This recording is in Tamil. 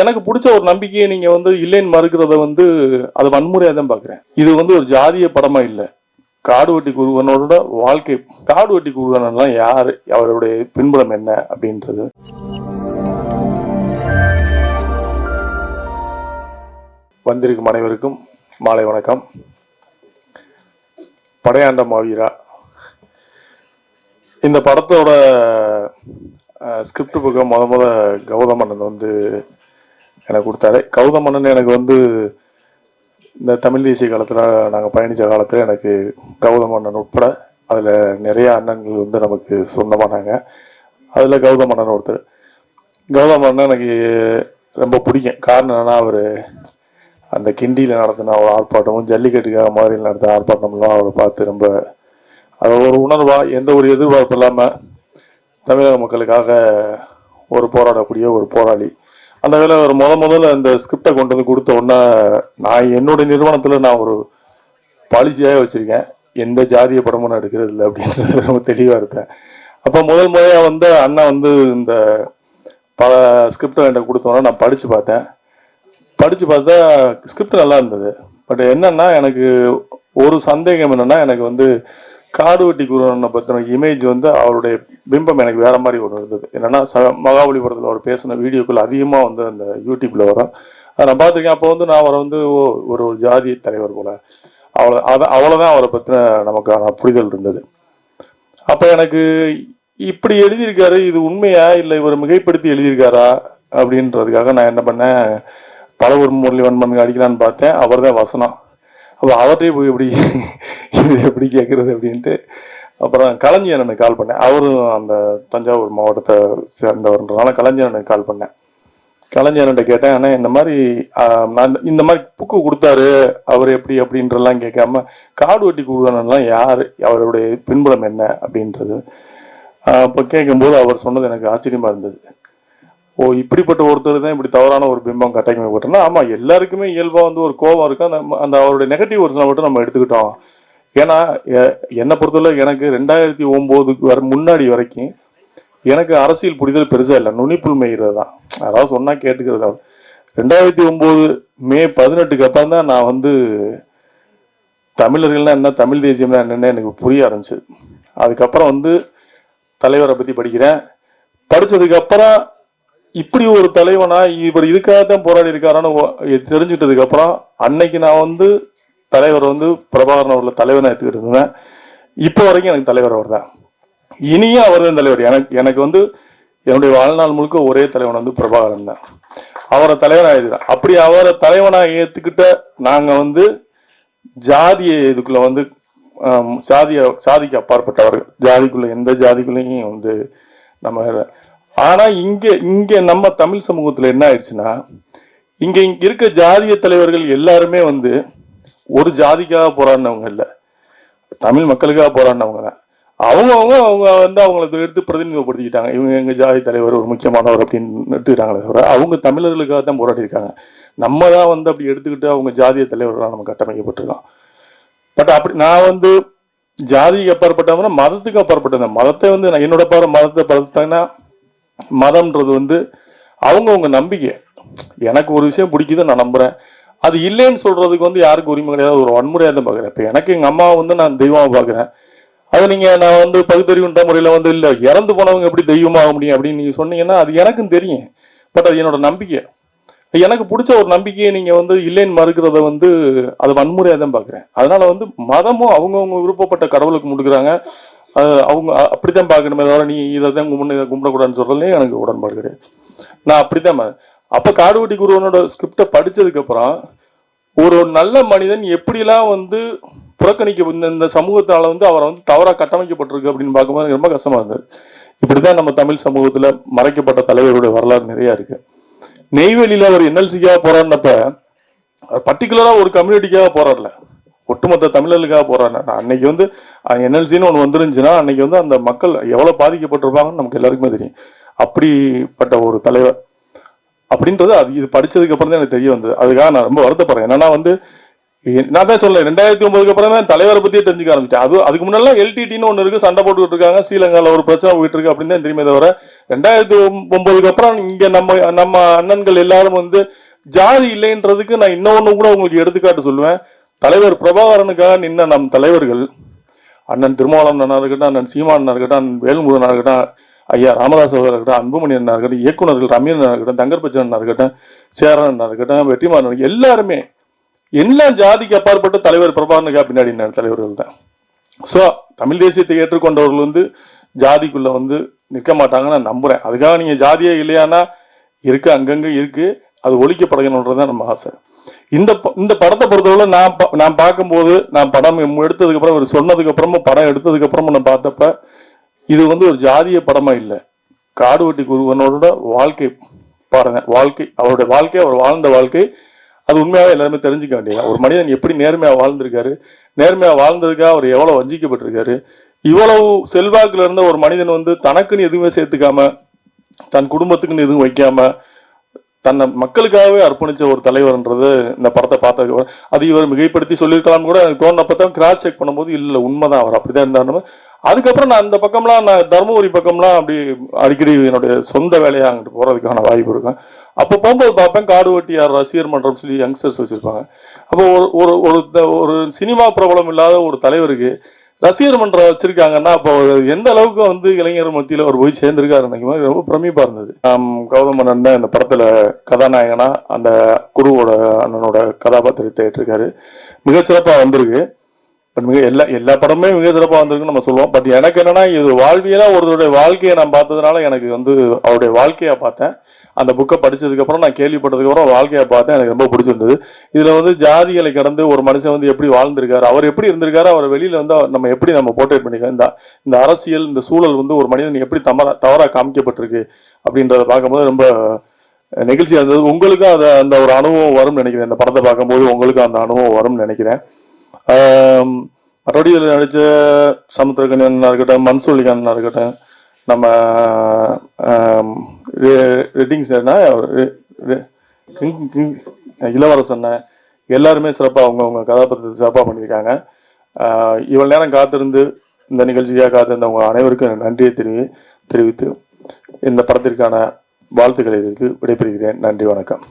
எனக்கு பிடிச்ச ஒரு நம்பிக்கையை நீங்க வந்து இல்லைன்னு மறுக்கிறத வந்து அது வன்முறையாக தான் பார்க்குறேன். இது வந்து ஒரு ஜாதிய படமா இல்லை. காடு வெட்டி குருவனோட வாழ்க்கை காடு வெட்டி குருவனெல்லாம் யார் அவருடைய பின்புலம் என்ன அப்படின்றது. வந்திருக்கும் அனைவருக்கும் மாலை வணக்கம். படையாண்ட மாவீரா. இந்த படத்தோட ஸ்கிரிப்ட் புக்கை முத முத கௌதமண்ணன் வந்து எனக்கு கொடுத்தாரு. கௌதமண்ணன் எனக்கு வந்து இந்த தமிழ் தேசிய காலத்தில் நாங்கள் பயணித்த காலத்தில் எனக்கு கௌதமண்ணன் உட்பட அதில் நிறைய அண்ணன்கள் வந்து நமக்கு சொந்தமானாங்க. அதில் கௌதமண்ணன் ஒருத்தர். கௌதமண்ணன் எனக்கு ரொம்ப பிடிக்கும். காரணம் என்னென்னா அவர் அந்த கிண்டியில் நடத்தின ஒரு ஆர்ப்பாட்டமும் ஜல்லிக்கட்டுக்காக மாதிரி நடத்தின ஆர்ப்பாட்டம்லாம் அவரை பார்த்து ரொம்ப அது ஒரு உணர்வாக எந்த ஒரு எதிர்பார்ப்பு இல்லாமல் தமிழக மக்களுக்காக ஒரு போராடக்கூடிய ஒரு போராளி. அந்த வேலை ஒரு முத முதல்ல அந்த ஸ்கிரிப்டை கொண்டு வந்து கொடுத்த உடனே நான் என்னுடைய நிறுவனத்தில் நான் ஒரு பாலிசியாக வச்சுருக்கேன். எந்த ஜாதிய படமும் நான் எடுக்கிறது இல்லை அப்படின்றது ரொம்ப தெளிவாக இருப்பேன். அப்போ முதல் முறையாக வந்து அண்ணா வந்து இந்த பல ஸ்கிரிப்டை என்கிட்ட கொடுத்தோன்னே நான் படித்து பார்த்தேன். படித்து பார்த்தா ஸ்கிரிப்ட் நல்லா இருந்தது. பட் என்னென்னா எனக்கு ஒரு சந்தேகம் என்னென்னா எனக்கு வந்து காடு வெட்டி குருவனை பற்றின இமேஜ் வந்து அவருடைய பிம்பம் எனக்கு வேற மாதிரி ஒன்று இருந்தது. என்னன்னா ச மகாபலிபுரத்தில் அவர் பேசின வீடியோக்கள் அதிகமாக வந்து அந்த யூடியூப்ல வரும். அதை நான் பார்த்துருக்கேன். அப்போ வந்து நான் அவரை வந்து ஓ, ஒரு ஒரு ஜாதி தலைவர் போல. அவ்வளோ அதை அவ்வளோதான் அவரை பற்றின நமக்கான புரிதல் இருந்தது. அப்போ எனக்கு இப்படி எழுதியிருக்காரு இது உண்மையா இல்லை இவர் மிகைப்படுத்தி எழுதியிருக்காரா அப்படின்றதுக்காக நான் என்ன பண்ணேன் பல ஒரு முரளி வன்மன் அடிக்கலான்னு பார்த்தேன். அவர் தான் வசனம். அப்போ அவர்கிட்டே போய் எப்படி இது எப்படி கேட்குறது அப்படின்ட்டு அப்புறம் கலைஞரனுக்கு கால் பண்ணேன். அவரும் அந்த தஞ்சாவூர் மாவட்டத்தை சேர்ந்தவர்ன்றனால கலைஞரனுக்கு கால் பண்ணேன். கலைஞர்கிட்ட கேட்டேன் ஆனால் இந்த மாதிரி நான் இந்த மாதிரி புக்கு கொடுத்தாரு அவர் எப்படி அப்படின்றலாம் கேட்காம காடு வெட்டி கொடுக்கணும்லாம் யார் அவருடைய பின்புலம் என்ன அப்படின்றது. அப்போ கேட்கும்போது அவர் சொன்னது எனக்கு ஆச்சரியமாக இருந்தது. ஓ இப்படிப்பட்ட ஒருத்தர் தான் இப்படி தவறான ஒரு பிம்பம் கட்டமைக்கப்பட்டனா ஆமாம் எல்லாருக்குமே இயல்பாக வந்து ஒரு கோபம் இருக்கு? அந்த அந்த அவருடைய நெகட்டிவ் ஒரிஜினல் மட்டும் நம்ம எடுத்துக்கிட்டோம். ஏன்னா எ- என்னை பொறுத்தவரை எனக்கு ரெண்டாயிரத்தி ஒம்போதுக்கு வர முன்னாடி வரைக்கும் எனக்கு அரசியல் புரிதல் பெருசாக இல்லை. நுனிப்புள் மெய்கிறது தான். அதாவது சொன்னால் கேட்டுக்கிறது அவர் ரெண்டாயிரத்தி ஒம்போது மே பதினெட்டுக்கு அப்புறம் தான் நான் வந்து தமிழர்கள்னா என்ன தமிழ் தேசியம்னா என்னென்ன எனக்கு புரிய ஆரம்பிச்சது. அதுக்கப்புறம் வந்து தலைவரை பற்றி படிக்கிறேன். படித்ததுக்கப்புறம் இப்படி ஒரு தலைவனா இவர் இதுக்காக தான் போராடி இருக்காரான்னு ஒ- தெரிஞ்சுக்கிட்டதுக்கு அப்புறம் அன்னைக்கு நான் வந்து தலைவர் வந்து பிரபாகரன் அவர்ல தலைவனை எடுத்துக்கிட்டு இருந்தேன். இப்போ வரைக்கும் எனக்கு தலைவர் அவர் தான் இனியும் அவர் தான் தலைவர். எனக்கு எனக்கு வந்து என்னுடைய வாழ்நாள் முழுக்க ஒரே தலைவன் வந்து பிரபாகரன் தான். அவரை தலைவனாக எழுதுகிறேன் அப்படி அவரை தலைவனாக ஏற்றுக்கிட்ட நாங்கள் வந்து ஜாதியை இதுக்குள்ள வந்து சாதிய சாதிக்கு அப்பாற்பட்டவர்கள். ஜாதிக்குள்ள எந்த ஜாதிக்குள்ளேயும் வந்து நம்ம ஆனா இங்க இங்க நம்ம தமிழ் சமூகத்துல என்ன ஆயிடுச்சுன்னா இங்க இங்க இருக்க ஜாதிய தலைவர்கள் எல்லாருமே வந்து ஒரு ஜாதிக்காக போராடினவங்க இல்லை. தமிழ் மக்களுக்காக போராடினவங்க தான். அவங்கவுங்க அவங்க வந்து அவங்கள எடுத்து பிரதிநிதிப்படுத்திக்கிட்டாங்க இவங்க எங்கள் ஜாதி தலைவர் ஒரு முக்கியமானவர் அப்படின்னு எடுத்துக்கிட்டாங்களே தவிர அவங்க தமிழர்களுக்காக தான் போராடிருக்காங்க நம்ம தான் வந்து அப்படி எடுத்துக்கிட்டு அவங்க ஜாதிய தலைவர்களாக நம்ம கட்டமைக்கப்பட்டிருக்கோம். பட் அப்படி நான் வந்து ஜாதிக்கு அப்பாற்பட்டவங்க மதத்துக்கு அப்பாற்பட்டவங்க மதத்தை வந்து நான் என்னோட பாரு மதத்தை பார்த்தீங்கன்னா மதம்ன்றது வந்து அவங்கவுங்க நம்பிக்கை. எனக்கு ஒரு விஷயம் பிடிக்குது நான் நம்புகிறேன் அது இல்லைன்னு சொல்கிறதுக்கு வந்து யாருக்கு உரிமை கிடையாது. ஒரு வன்முறையாக தான் பார்க்குறேன். இப்போ எனக்கு எங்கள் அம்மாவை வந்து நான் தெய்வமாக பார்க்குறேன். அது நீங்கள் நான் வந்து பகுத்தறிவுன்ற முறையில் வந்து இல்லை இறந்து போனவங்க எப்படி தெய்வமாக முடியும் அப்படின்னு நீங்கள் சொன்னீங்கன்னா அது எனக்கும் தெரியும். பட் அது என்னோட நம்பிக்கை. எனக்கு பிடிச்ச ஒரு நம்பிக்கையை நீங்கள் வந்து இல்லைன்னு மறுக்கிறத வந்து அது வன்முறையாக தான் பார்க்குறேன். அதனால் வந்து மதமும் அவங்கவுங்க விருப்பப்பட்ட கடவுளுக்கு முடுக்குறாங்க அவங்க அப்படி அப்படித்தான் பார்க்கணுமே தவிர நீ இதை தான் கும்பிட இதை கும்பிடக்கூடாதுன்னு சொல்றதுலேயே எனக்கு உடன்பாடு கிடையாது. நான் அப்படித்தான் அப்போ அப்ப காடுவெட்டி குருவனோட ஸ்கிரிப்டை படித்ததுக்கப்புறம் ஒரு நல்ல மனிதன் எப்படிலாம் வந்து புறக்கணிக்க இந்த இந்த வந்து அவரை வந்து தவறாக கட்டமைக்கப்பட்டிருக்கு அப்படின்னு பார்க்கும்போது ரொம்ப கஷ்டமாக இருந்தது. இப்படிதான் நம்ம தமிழ் சமூகத்தில் மறைக்கப்பட்ட தலைவருடைய வரலாறு நிறையா இருக்கு. நெய்வேலியில் அவர் என்எல்சிக்காக போராடினப்ப பர்டிகுலராக ஒரு கம்யூனிட்டிக்காக போராடல. ஒட்டுமொத்த தமிழர்களுக்காக போராடின அன்னைக்கு வந்து என்எல்சின்னு ஒன்று வந்துருந்துச்சுன்னா அன்னைக்கு வந்து அந்த மக்கள் எவ்வளோ பாதிக்கப்பட்டிருப்பாங்கன்னு நமக்கு எல்லாருக்குமே தெரியும். அப்படிப்பட்ட ஒரு தலைவர். அப்படின்றது அது இது படித்ததுக்கு அப்புறம் தான் எனக்கு தெரிய வந்தது. அதுக்காக நான் ரொம்ப வருத்தப்படுறேன். என்னன்னா வந்து நான் தான் சொல்ல ரெண்டாயிரத்தி ஒன்பதுக்கு அப்புறம் தான் தலைவரை பற்றியே தெரிஞ்சுக்க ஆரம்பிச்சேன். அது அதுக்கு முன்னெல்லாம் எல்டிடின்னு ஒன்று இருக்குது சண்டை போட்டுக்கிட்டு இருக்காங்க ஸ்ரீலங்கால ஒரு பிரச்சனை போயிட்டு இருக்கு அப்படின்னு தான் தெரியுமே தவிர ரெண்டாயிரத்தி ஒன்பதுக்கு அப்புறம் இங்கே நம்ம நம்ம அண்ணன்கள் எல்லாரும் வந்து ஜாதி இல்லைன்றதுக்கு நான் இன்னொன்று கூட உங்களுக்கு எடுத்துக்காட்டு சொல்லுவேன். தலைவர் பிரபாகரனுக்காக நின்ன நம் தலைவர்கள் அண்ணன் திருமாவளவன் அண்ணா இருக்கட்டும் அண்ணன் சீமான் இருக்கட்டும் அண்ணன் வேல்முருகனா இருக்கட்டும் ஐயா ராமதாஸ் அவர்கள் இருக்கட்டும் அன்புமணி அண்ணா இருக்கட்டும் இயக்குனர்கள் ரம்யன் இருக்கட்டும் தங்கர்பச்சன் அண்ணா இருக்கட்டும் சேரன் அண்ணா இருக்கட்டும் வெற்றிமாறன் எல்லாருமே எல்லா ஜாதிக்கு அப்பாற்பட்ட தலைவர் பிரபாகரனுக்காக பின்னாடி தலைவர்கள் தான் ஸோ தமிழ் தேசியத்தை ஏற்றுக்கொண்டவர்கள் வந்து ஜாதிக்குள்ளே வந்து நிற்க மாட்டாங்கன்னு நான் நம்புகிறேன் அதுக்காக நீங்கள் ஜாதியே இல்லையானா இருக்குது அங்கங்கே இருக்குது அது ஒழிக்கப்படணுன்றதுதான் நம்ம ஆசை. இந்த ப- இந்த படத்தை பொறுத்தவரை நான் பா- நான் பார்க்கும்போது நான் படம் எடுத்ததுக்கு அப்புறம் இவர் சொன்னதுக்கு அப்புறமும் படம் எடுத்ததுக்கு அப்புறமும் நான் பார்த்தப்ப இது வந்து ஒரு ஜாதிய படமா இல்லை. காடுவெட்டி குருவனோட வாழ்க்கை பாருங்க வாழ்க்கை அவருடைய வாழ்க்கை அவர் வாழ்ந்த வாழ்க்கை அது உண்மையாகவே எல்லாருமே தெரிஞ்சுக்க வேண்டியது ஒரு மனிதன் எப்படி நேர்மையாக வாழ்ந்திருக்காரு நேர்மையாக வாழ்ந்ததுக்காக அவர் எவ்வளோ வஞ்சிக்கப்பட்டிருக்காரு இவ்வளவு செல்வாக்குல இருந்த ஒரு மனிதன் வந்து தனக்குன்னு எதுவுமே சேர்த்துக்காம தன் குடும்பத்துக்குன்னு எதுவும் வைக்காம தன்னை மக்களுக்காகவே அர்ப்பணிச்ச ஒரு தலைவர்ன்றது இந்த படத்தை பார்த்த அது இவர் மிகைப்படுத்தி சொல்லியிருக்கலாம்னு கூட. எனக்கு தோணுனப்ப தான் கிராஸ் செக் பண்ணும்போது இல்ல உண்மைதான் அவர் அப்படிதான் இருந்தாருன்னு அதுக்கப்புறம் நான் அந்த பக்கம்லாம் நான் தருமபுரி பக்கம்லாம் அப்படி அடிக்கடி என்னுடைய சொந்த வேலையாக அங்கிட்டு போகிறதுக்கான வாய்ப்பு இருக்கும். அப்போ போகும்போது பார்ப்பேன் காடு வெட்டியார் ரசிகர் மன்றம் சொல்லி யங்ஸ்டர்ஸ் வச்சுருப்பாங்க. அப்போ ஒரு ஒரு ஒரு சினிமா பிரபலம் இல்லாத ஒரு தலைவருக்கு ரசிகர் மன்றம் வச்சிருக்காங்கன்னா அப்போ எந்த அளவுக்கு வந்து இளைஞர் மத்தியில் அவர் போய் சேர்ந்திருக்காரு நினைக்கும்? போது ரொம்ப பிரமிப்பா இருந்தது. நாம் கௌதம் மன்னன் தான் இந்த படத்துல கதாநாயகனா அந்த குருவோட அண்ணனோட கதாபாத்திரத்தை ஏற்றிருக்காரு. மிகச்சிறப்பாக வந்திருக்கு. பட் மிக எல்லா எல்லா படமுமே மிக சிறப்பாக வந்திருக்குன்னு நம்ம சொல்லுவோம். பட் எனக்கு என்னன்னா இது வாழ்வியலா ஒருத்தருடைய வாழ்க்கையை நான் பார்த்ததுனால எனக்கு வந்து அவருடைய வாழ்க்கையை பார்த்தேன். அந்த புக்கை படிச்சதுக்கப்புறம் நான் கேள்விப்பட்டதுக்கப்புறம் வாழ்க்கையை பார்த்தேன். எனக்கு ரொம்ப பிடிச்சிருந்தது. இதில் வந்து ஜாதிகளை கடந்து ஒரு மனுஷன் வந்து எப்படி வாழ்ந்திருக்காரு அவர் எப்படி இருந்திருக்காரு அவர் வெளியில் வந்து நம்ம எப்படி நம்ம போர்ட்ரேட் பண்ணிக்கலாம் இந்த இந்த அரசியல் இந்த சூழல் வந்து ஒரு மனிதன் எப்படி தவறா தவறாக காமிக்கப்பட்டிருக்கு அப்படின்றத பார்க்கும்போது ரொம்ப நிகழ்ச்சியாக இருந்தது. உங்களுக்கும் அதை அந்த ஒரு அனுபவம் வரும்னு நினைக்கிறேன். இந்த படத்தை பார்க்கும்போது உங்களுக்கும் அந்த அனுபவம் வரும்னு நினைக்கிறேன். மறுபடியும் இதில் நடித்த சமுத்திரகண்ணா இருக்கட்டும் மன்சூலிகண்ணா இருக்கட்டும் நம்ம ரெ- ரெட்டிங் ரெ- கிங்- இளவரசன் எல்லாருமே சிறப்பாக அவங்கவுங்க கதாபாத்திரத்தை சிறப்பாக பண்ணியிருக்காங்க. இவ்வளோ நேரம் காத்திருந்து இந்த நிகழ்ச்சியாக காத்திருந்தவங்க அனைவருக்கும் நன்றியை தெரிவி தெரிவித்து இந்த படத்திற்கான வாழ்த்துக்களை இதற்கு விடைபெறுகிறேன். நன்றி வணக்கம்.